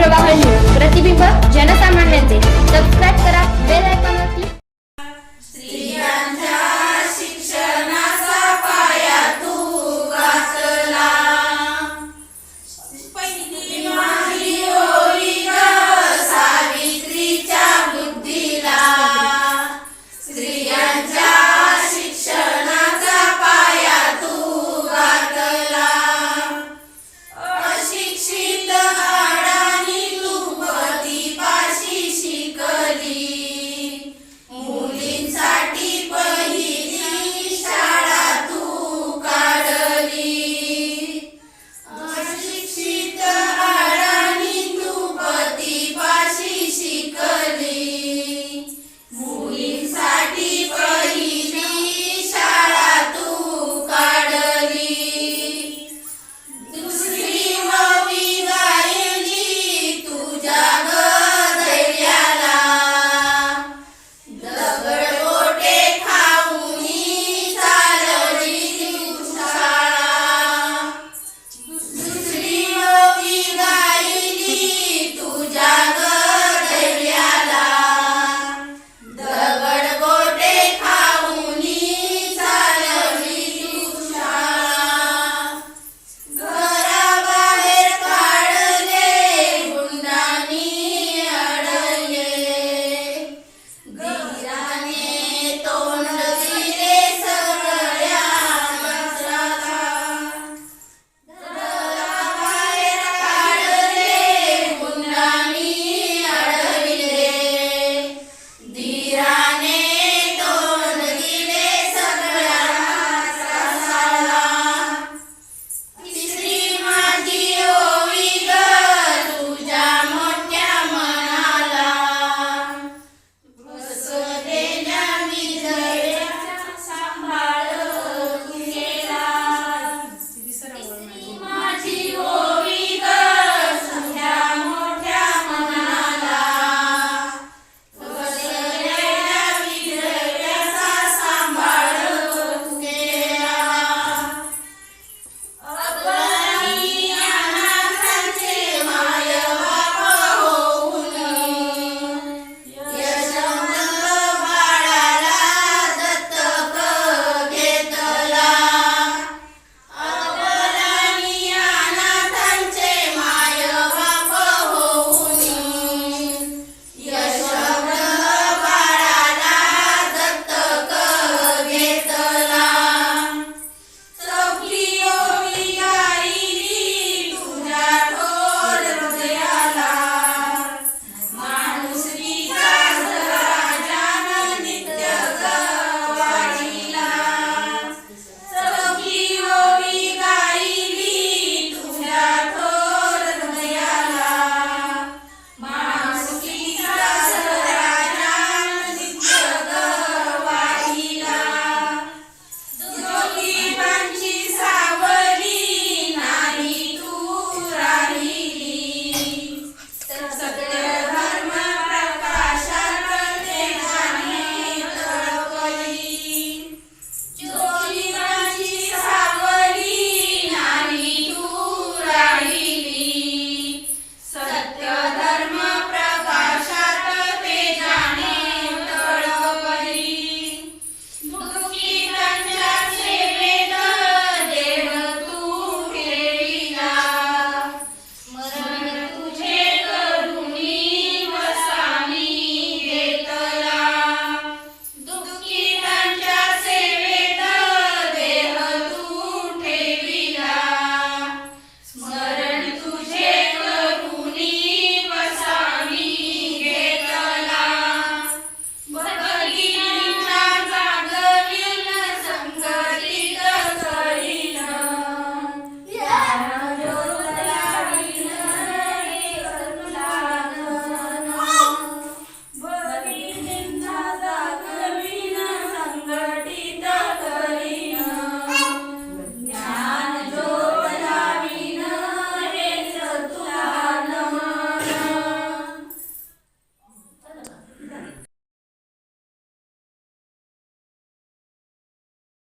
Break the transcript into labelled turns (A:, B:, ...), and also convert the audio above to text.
A: प्रवाह न्यूज प्रतिबिंब जनसामान्यांचे. सबस्क्राईब करा. Bell icon